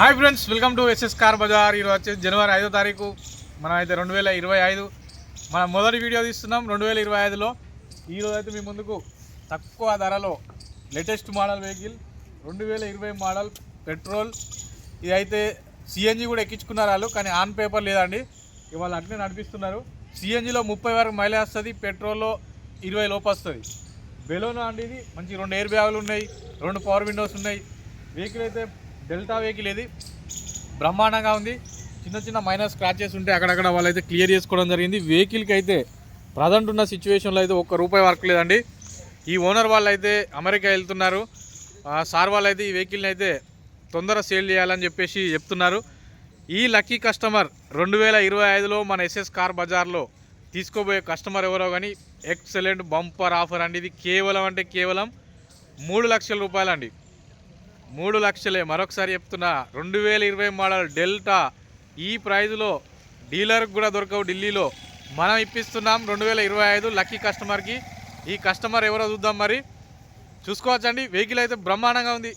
Hi friends welcome to SS car Bazaar. ఈరోజు వచ్చేసి జనవరి ఐదో తారీఖు. మనం అయితే రెండు వేల ఇరవై ఐదు. మనం మొదటి వీడియో తీస్తున్నాం రెండు వేల ఇరవై ఐదులో. ఈరోజు అయితే మీ ముందుకు తక్కువ ధరలో లేటెస్ట్ మోడల్ వెహికల్ రెండు వేల ఇరవై మోడల్ పెట్రోల్. ఇది అయితే సిఎన్జి కూడా ఎక్కించుకున్నారు వాళ్ళు కానీ ఆన్ పేపర్ లేదండి. ఇవాళ అట్లే నడిపిస్తున్నారు. సిఎన్జిలో ముప్పై వరకు మైలేజ్ వస్తుంది పెట్రోల్లో ఇరవై లోపు వస్తుంది. బెలోనో అండి ఇది మంచి రెండు ఎయిర్ బ్యాగులు ఉన్నాయి రెండు పవర్ విండోస్ ఉన్నాయి. వెహికల్ అయితే డెల్టా వెహికల్ ఇది బ్రహ్మాండంగా ఉంది. చిన్న చిన్న మైనర్ స్క్రాచెస్ ఉంటే అక్కడక్కడ వాళ్ళైతే క్లియర్ చేసుకోవడం జరిగింది. వెహికల్కి అయితే ప్రజెంట్ ఉన్న సిచ్యువేషన్లో అయితే ఒక్క రూపాయి వర్క్ లేదండి. ఈ ఓనర్ వాళ్ళు అయితే అమెరికా వెళ్తున్నారు. సార్ వాళ్ళు అయితే ఈ వెహికల్ని అయితే తొందర సేల్ చేయాలని చెప్పేసి చెప్తున్నారు. ఈ లక్కీ కస్టమర్ రెండు వేల ఇరవై ఐదులో మన ఎస్ఎస్ కార్ బజార్లో తీసుకోబోయే కస్టమర్ ఎవరో కానీ ఎక్సలెంట్ బంపర్ ఆఫర్ అండి. ఇది కేవలం అంటే కేవలం మూడు లక్షల రూపాయలండి. మూడు లక్షలే. మరొకసారి చెప్తున్నా రెండు వేల ఇరవై మోడల్ డెల్టా ఈ ప్రైజ్లో డీలర్కి కూడా దొరకవు ఢిల్లీలో. మనం ఇప్పిస్తున్నాం రెండు వేల ఇరవై ఐదు లక్కీ కస్టమర్కి. ఈ కస్టమర్ ఎవరో చూద్దాం మరి. చూసుకోవచ్చండి. వెహికల్ అయితే బ్రహ్మాండంగా ఉంది.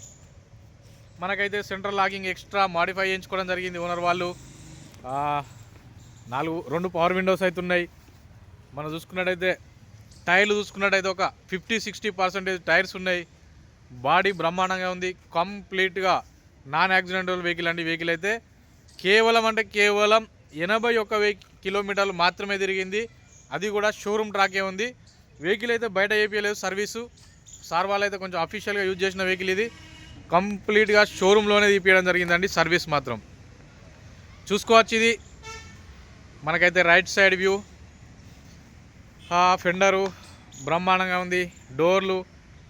మనకైతే సెంట్రల్ లాగింగ్ ఎక్స్ట్రా మాడిఫై చేయించుకోవడం జరిగింది ఓనర్ వాళ్ళు. నాలుగు రెండు పవర్ విండోస్ అయితే ఉన్నాయి. మనం చూసుకున్నట్టయితే టైర్లు చూసుకున్నట్టయితే ఒక ఫిఫ్టీ సిక్స్టీ పర్సెంటేజ్ టైర్స్ ఉన్నాయి. బాడీ బ్రహ్మాండంగా ఉంది. కంప్లీట్గా నాన్ యాక్సిడెంటల్ వెహికల్ అండి. వెహికల్ అయితే కేవలం అంటే కేవలం ఎనభై ఒక్క కిలోమీటర్లు మాత్రమే తిరిగింది. అది కూడా షోరూమ్ ట్రాకే ఉంది. వెహికల్ అయితే బయట ఏపీయలేదు. సర్వీసు సార్ వాళ్ళు అయితే కొంచెం అఫీషియల్గా యూజ్ చేసిన వెహికల్ ఇది. కంప్లీట్గా షోరూంలోనే తీపియడం జరిగిందండి. సర్వీస్ మాత్రం. చూసుకోవచ్చు ఇది. మనకైతే రైట్ సైడ్ వ్యూ. ఫెండరు బ్రహ్మాండంగా ఉంది. డోర్లు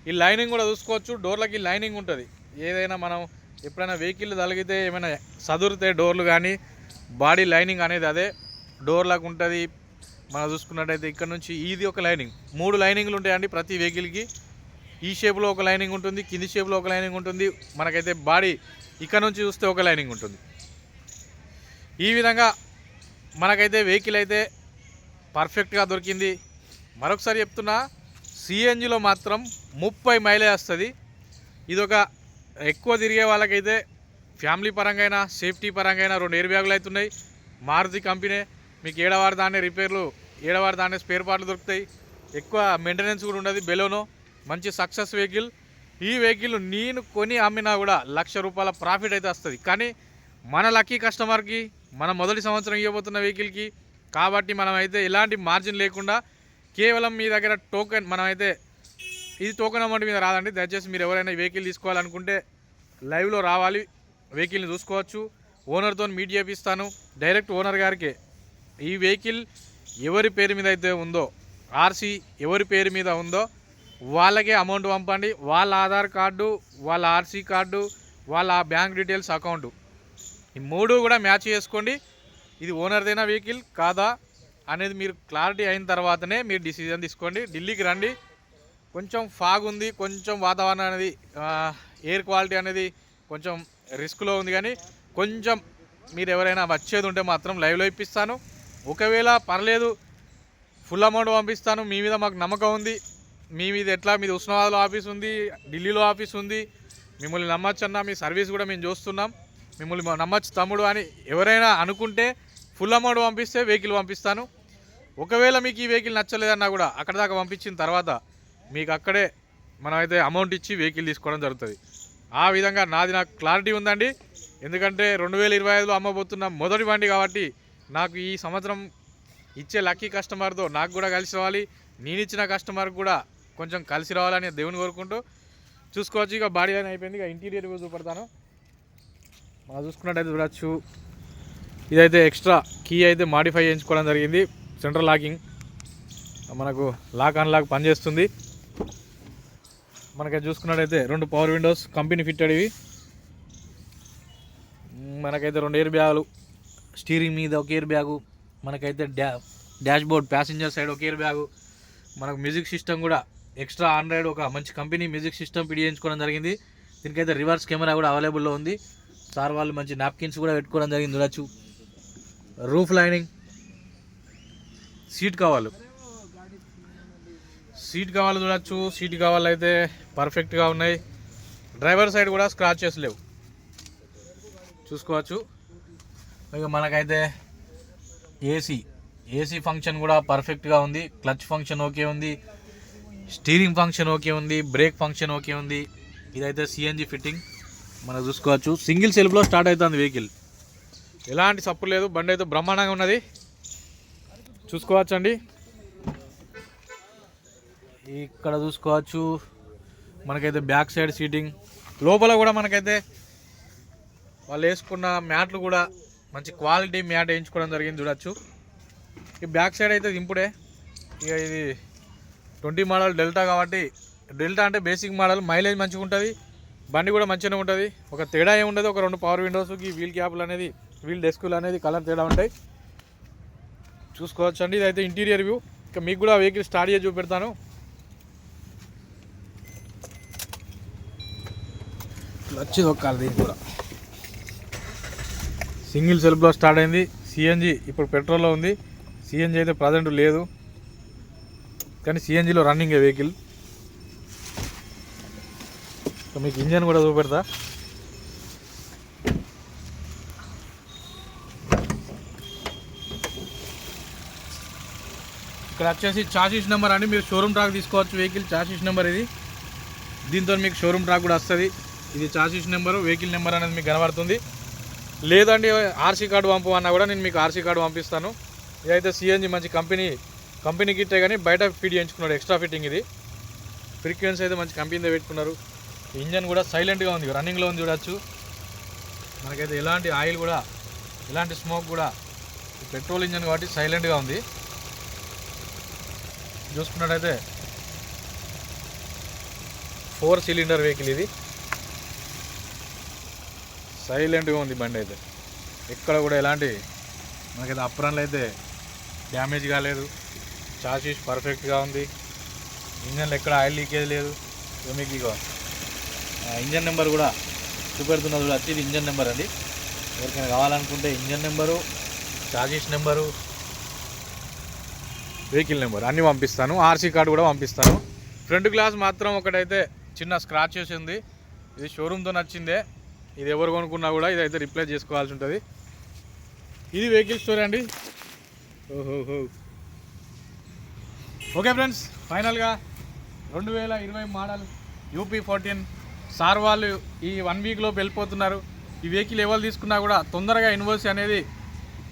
ఈ లైనింగ్ కూడా చూసుకోవచ్చు. డోర్లకి లైనింగ్ ఉంటుంది. ఏదైనా మనం ఎప్పుడైనా వెహికల్ తలిగితే ఏమైనా సదురితే డోర్లు కానీ బాడీ లైనింగ్ అనేది అదే. డోర్లకు ఉంటుంది. మనం చూసుకున్నట్టయితే ఇక్కడ నుంచి ఇది ఒక లైనింగ్. మూడు లైనింగ్లు ఉంటాయండి ప్రతి వెహికల్కి. ఈ షేప్లో ఒక లైనింగ్ ఉంటుంది. కింది షేప్లో ఒక లైనింగ్ ఉంటుంది. మనకైతే బాడీ ఇక్కడ నుంచి చూస్తే ఒక లైనింగ్ ఉంటుంది. ఈ విధంగా మనకైతే వెహికల్ అయితే పర్ఫెక్ట్గా దొరికింది. మరొకసారి చెప్తున్నా సిఎన్జిలో మాత్రం ముప్పై మైలేజ్ వస్తుంది. ఇది ఒక ఎక్కువ తిరిగే వాళ్ళకైతే ఫ్యామిలీ పరంగా అయినా సేఫ్టీ పరంగా అయినా రెండు ఎయిర్ బ్యాగులు అవుతున్నాయి మారుతి కంపెనీ మీకు ఏడవారి దాన్నే రిపేర్లు ఏడవారి దాన్నే స్పేర్ పార్ట్లు దొరుకుతాయి. ఎక్కువ మెయింటెనెన్స్ కూడా ఉండదు బెలోనో. మంచి సక్సెస్ వెహికల్. ఈ వెహికల్ నేను కొని అమ్మినా కూడా లక్ష రూపాయల ప్రాఫిట్ అయితే వస్తుంది. కానీ మన లక్కీ కస్టమర్కి మన మొదటి సంవత్సరం ఇవ్వబోతున్న వెహికల్కి కాబట్టి మనమైతే ఎలాంటి మార్జిన్ లేకుండా కేవలం మీ దగ్గర టోకెన్ మనమైతే ఇది టోకెన్ అమౌంట్ మీద రాదండి. దయచేసి మీరు ఎవరైనా వెహికల్ తీసుకోవాలనుకుంటే లైవ్లో రావాలి. వెహికల్ని చూసుకోవచ్చు. ఓనర్తో మీట్ చేపిస్తాను. డైరెక్ట్ ఓనర్ గారికి. ఈ వెహికల్ ఎవరి పేరు మీద అయితే ఉందో ఆర్సీ ఎవరి పేరు మీద ఉందో వాళ్ళకే అమౌంట్ పంపండి. వాళ్ళ ఆధార్ కార్డు వాళ్ళ ఆర్సీ కార్డు వాళ్ళ బ్యాంక్ డీటెయిల్స్ అకౌంట్. ఈ మూడు కూడా మ్యాచ్ చేసుకోండి. ఇది ఓనర్దైనా వెహికల్? కాదా? అనేది మీరు క్లారిటీ అయిన తర్వాతనే మీరు డిసిజన్ తీసుకోండి. ఢిల్లీకి రండి. కొంచెం ఫాగ్ ఉంది కొంచెం వాతావరణం అనేది ఎయిర్ క్వాలిటీ అనేది కొంచెం రిస్క్లో ఉంది కానీ కొంచెం మీరు ఎవరైనా వచ్చేది ఉంటే మాత్రం లైవ్లో ఇప్పిస్తాను. ఒకవేళ పర్లేదు ఫుల్ అమౌంట్ పంపిస్తాను. మీ మీద మాకు నమ్మకం ఉంది. మీ మీద ఎట్లా? మీది ఉస్మానాబాద్లో ఆఫీస్ ఉంది ఢిల్లీలో ఆఫీస్ ఉంది. మిమ్మల్ని నమ్మచ్చు అన్న మీ సర్వీస్ కూడా మేము చూస్తున్నాం. మిమ్మల్ని మా- నమ్మచ్చు తమ్ముడు అని ఎవరైనా అనుకుంటే ఫుల్ అమౌంట్ పంపిస్తే వెహికల్ పంపిస్తాను. ఒకవేళ మీకు ఈ వెహికల్ నచ్చలేదన్నా కూడా అక్కడ దాకా పంపించిన తర్వాత మీకు అక్కడే మనమైతే అమౌంట్ ఇచ్చి వెహికల్ తీసుకోవడం జరుగుతుంది. ఆ విధంగా నాది నాకు క్లారిటీ ఉందండి. ఎందుకంటే రెండు వేల ఇరవై ఐదులో అమ్మబోతున్న మొదటి బండి కాబట్టి నాకు ఈ సంవత్సరం ఇచ్చే లక్కీ కస్టమర్తో నాకు కూడా కలిసి రావాలి. నేను ఇచ్చిన కస్టమర్కి కూడా కొంచెం కలిసి రావాలని దేవుని కోరుకుంటూ చూసుకోవచ్చు. ఇక బాడీ లైన్ అయిపోయింది. ఇక ఇంటీరియర్ కూడా చూపెడతాను. మనం చూసుకున్నట్టయితే చూడచ్చు. ఇదైతే ఎక్స్ట్రా కీ అయితే మాడిఫై చేయించుకోవడం జరిగింది. Central locking. మనకు లాక్ అన్లాక్ పనిచేస్తుంది. మనకి చూసుకున్నట్టయితే రెండు పవర్ విండోస్ కంపెనీ ఫిట్టెడ్ ఇవి. మనకైతే రెండు ఎయిర్ బ్యాగులు స్టీరింగ్ మీద ఒక ఎయిర్ బ్యాగు మనకైతే డా డాష్ బోర్డ్ ప్యాసింజర్ సైడ్ ఒక ఎయిర్ బ్యాగు మనకు మ్యూజిక్ సిస్టమ్ కూడా ఎక్స్ట్రా ఆండ్రాయిడ్ ఒక మంచి కంపెనీ మ్యూజిక్ సిస్టమ్ పిడియించుకోవడం జరిగింది. దీనికైతే రివర్స్ కెమెరా కూడా అవైలబుల్లో ఉంది. సార్ వాళ్ళు మంచి నాప్కిన్స్ కూడా పెట్టుకోవడం జరిగింది చూడొచ్చు. రూఫ్ లైనింగ్ సీట్ కావాలి సీట్ కావాలి చూడొచ్చు. సీట్ కావాలైతే పర్ఫెక్ట్గా ఉన్నాయి. డ్రైవర్ సైడ్ కూడా స్క్రాచెస్ లేవు. చూసుకోవచ్చు. ఇక మనకైతే ఏసీ ఏసీ ఫంక్షన్ కూడా పర్ఫెక్ట్గా ఉంది. క్లచ్ ఫంక్షన్ ఓకే ఉంది. స్టీరింగ్ ఫంక్షన్ ఓకే ఉంది. బ్రేక్ ఫంక్షన్ ఓకే ఉంది. ఇదైతే సిఎన్జి ఫిట్టింగ్ మనం చూసుకోవచ్చు. సింగిల్ సెల్ఫ్లో స్టార్ట్ అవుతుంది వెహికల్ ఎలాంటి సప్పు లేదు. బండి అయితే బ్రహ్మాండంగా ఉన్నది. చూసుకోవచ్చు అండి ఇక్కడ చూసుకోవచ్చు. మనకైతే బ్యాక్ సైడ్ సీటింగ్. లోపల కూడా మనకైతే వాళ్ళు వేసుకున్న మ్యాట్లు కూడా మంచి క్వాలిటీ మ్యాట్ వేయించుకోవడం జరిగింది చూడొచ్చు. ఈ బ్యాక్ సైడ్ అయితే దింపుడే. ఇక ఇది ట్వంటీ మోడల్ డెల్టా కాబట్టి డెల్టా అంటే బేసిక్ మోడల్ మైలేజ్ మంచిగా ఉంటుంది బండి కూడా మంచిగానే ఉంటుంది. ఒక తేడా ఏమి ఉండదు ఒక రెండు పవర్ విండోస్కి వీల్ క్యాప్లు అనేది వీల్ డెస్కులు అనేది కలర్ తేడా ఉంటాయి. చూసుకోవచ్చు అండి ఇదైతే ఇంటీరియర్ వ్యూ. ఇక మీకు కూడా వెహికల్ స్టార్ట్ చేసి చూపెడతాను. క్లచ్ తొక్కాలి దీనికి కూడా. సింగిల్ సెల్ఫ్లో స్టార్ట్ అయింది. సిఎన్జి ఇప్పుడు పెట్రోల్లో ఉంది. సిఎన్జి అయితే ప్రజెంట్ లేదు. కానీ సిఎన్జిలో రన్నింగ్ వెహికల్ మీకు ఇంజన్ కూడా చూపెడతా. ఇక్కడ వచ్చేసి చాసిస్ నెంబర్ అండి మీరు షోరూమ్ ట్రాక్ తీసుకోవచ్చు. వెహికల్ చాసిస్ నెంబర్ ఇది. దీంతో మీకు షోరూమ్ ట్రాక్ కూడా వస్తుంది. ఇది చార్జీస్ నెంబరు వెహికల్ నెంబర్ అనేది మీకు కనబడుతుంది. లేదండి ఆర్సీ కార్డు పంపు అన్నా కూడా నేను మీకు ఆర్సీ కార్డు పంపిస్తాను. ఇదైతే సిఎన్జి మంచి కంపెనీ కంపెనీ కిట్టే కానీ బయట ఫిట్ చేయించుకున్నాడు ఎక్స్ట్రా ఫిట్టింగ్ ఇది. ఫ్రీక్వెన్సీ అయితే మంచి కంపెనీతో పెట్టుకున్నారు. ఇంజన్ కూడా సైలెంట్గా ఉంది రన్నింగ్లో ఉంది చూడొచ్చు. మనకైతే ఎలాంటి ఆయిల్ కూడా ఎలాంటి స్మోక్ కూడా పెట్రోల్ ఇంజన్ కాబట్టి సైలెంట్గా ఉంది. చూసుకున్నట్టయితే ఫోర్ సిలిండర్ వెహికల్ ఇది. సైలెంట్గా ఉంది బండి అయితే. ఎక్కడ కూడా ఎలాంటి మనకైతే అప్రాన్లు అయితే డ్యామేజ్ కాలేదు. చాసీస్ పర్ఫెక్ట్గా ఉంది. ఇంజన్లో ఎక్కడ ఆయిల్ లీకేజ్ లేదు. మీకు ఇగో ఆ ఇంజన్ నెంబర్ కూడా చూపెడుతున్నది కూడా వచ్చి ఇది ఇంజన్ నెంబర్ అండి. ఎవరికైనా కావాలనుకుంటే engine number charges number vehicle number అన్నీ పంపిస్తాను. ఆర్సీ కార్డు కూడా పంపిస్తాను. ఫ్రంట్ గ్లాస్ మాత్రం ఒకటైతే చిన్న స్క్రాచ్ చేసి ఉంది. ఇది షోరూమ్తో నచ్చిందే. ఇది ఎవరు కొనుక్కున్నా కూడా ఇది అయితే రిప్లేస్ చేసుకోవాల్సి ఉంటుంది. ఇది వెహికల్ స్టోర్ అండి. ఓహోహో. ఓకే ఫ్రెండ్స్ ఫైనల్గా రెండు వేల ఇరవై మోడల్ యూపీ ఫోర్టీన్ సార్ వాళ్ళు ఈ వన్ వీక్లో వెళ్ళిపోతున్నారు. ఈ వెహికల్ ఎవరు తీసుకున్నా కూడా తొందరగా ఇన్వాయిస్ అనేది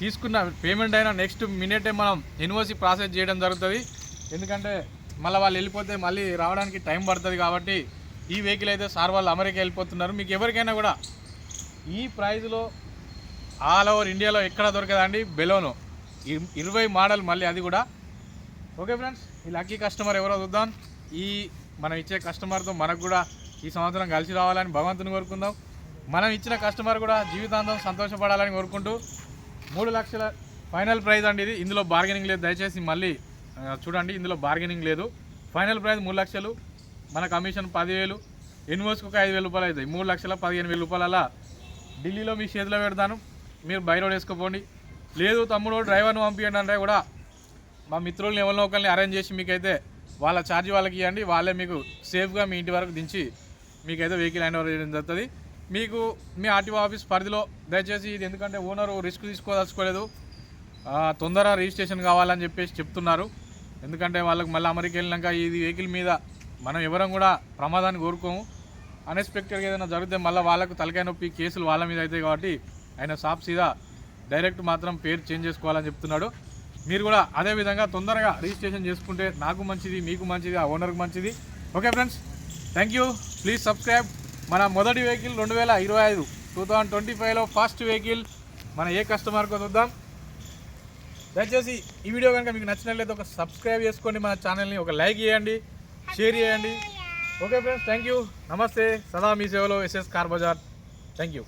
తీసుకున్న పేమెంట్ అయినా నెక్స్ట్ మినిటే మనం ఇన్వాయిస్ ప్రాసెస్ చేయడం జరుగుతుంది. ఎందుకంటే మళ్ళీ వాళ్ళు వెళ్ళిపోతే మళ్ళీ రావడానికి టైం పడుతుంది కాబట్టి ఈ వెహికల్ అయితే సార్ వాళ్ళు అమెరికా వెళ్ళిపోతున్నారు. మీకు ఎవరికైనా కూడా ఈ ప్రైజ్లో ఆల్ ఓవర్ ఇండియాలో ఎక్కడ దొరకదండి బెలోను. ఇరవై మోడల్ మళ్ళీ అది కూడా. ఓకే ఫ్రెండ్స్ ఈ లక్కీ కస్టమర్ ఎవరో చూద్దాం. ఈ మనం ఇచ్చే కస్టమర్తో మనకు కూడా ఈ సంవత్సరం కలిసి రావాలని భగవంతుని కోరుకుందాం. మనం ఇచ్చిన కస్టమర్ కూడా జీవితాంతం సంతోషపడాలని కోరుకుంటూ మూడు లక్షల ఫైనల్ ప్రైజ్ అండి ఇది. ఇందులో బార్గెనింగ్ లేదు. దయచేసి మళ్ళీ చూడండి. ఇందులో బార్గెనింగ్ లేదు. ఫైనల్ ప్రైజ్ మూడు లక్షలు. మన కమిషన్ పదివేలు ఇన్వోస్కి ఒక ఐదు వేల రూపాయలు అవుతాయి. మూడు లక్షల పదిహేను వేల రూపాయల ఢిల్లీలో మీ చేతిలో పెడతాను. మీరు బై రోడ్ వేసుకోపోండి లేదు తమ్ముడు డ్రైవర్ను పంపించండి అంటే కూడా మా మిత్రుల్ని ఎవరినో ఒకరిని అరేంజ్ చేసి మీకైతే వాళ్ళ ఛార్జ్ వాళ్ళకి ఇవ్వండి. వాళ్ళే మీకు సేఫ్గా మీ ఇంటి వరకు దించి మీకైతే వెహికల్ హ్యాండ్ ఓవర్ చేయడం జరుగుతుంది. మీకు మీ ఆర్టీఓ ఆఫీస్ పరిధిలో దయచేసి ఇది ఎందుకంటే ఓనరు రిస్క్ తీసుకోదలుచుకోలేదు. తొందరగా తొందర రిజిస్ట్రేషన్ కావాలని చెప్పేసి చెప్తున్నారు. ఎందుకంటే వాళ్ళకి మళ్ళీ అమెరికా వెళ్ళినాక ఇది వెహికల్ మీద మనం ఎవరం కూడా ప్రమాదాన్ని కోరుకోము. అన్ఎక్స్పెక్టెడ్గా ఏదైనా జరిగితే మళ్ళీ వాళ్ళకు తలకాయ నొప్పి కేసులు వాళ్ళ మీద అవుతాయి కాబట్టి ఆయన సాప్ సీదా డైరెక్ట్ మాత్రం పేరు చేంజ్ చేసుకోవాలని చెప్తున్నాడు. మీరు కూడా అదే విధంగా తొందరగా రిజిస్ట్రేషన్ చేసుకుంటే నాకు మంచిది మీకు మంచిది ఆ ఓనర్కి మంచిది. Okay friends thank you please subscribe మన మొదటి వెహికల్ రెండు వేల ఇరవై ఐదు టూ థౌజండ్ ట్వంటీ ఫైవ్లో ఫస్ట్ వెహికల్. మన ఏ కస్టమర్కో చూద్దాం. దయచేసి ఈ వీడియో కనుక మీకు నచ్చినట్లయితే ఒక సబ్స్క్రైబ్ చేసుకోండి. మన ఛానల్ని ఒక లైక్ చేయండి. షేర్ చేయండి. ఓకే ఫ్రెండ్స్ థ్యాంక్ యూ నమస్తే. సదా మీ సేవలో SS car Bazaar. Thank you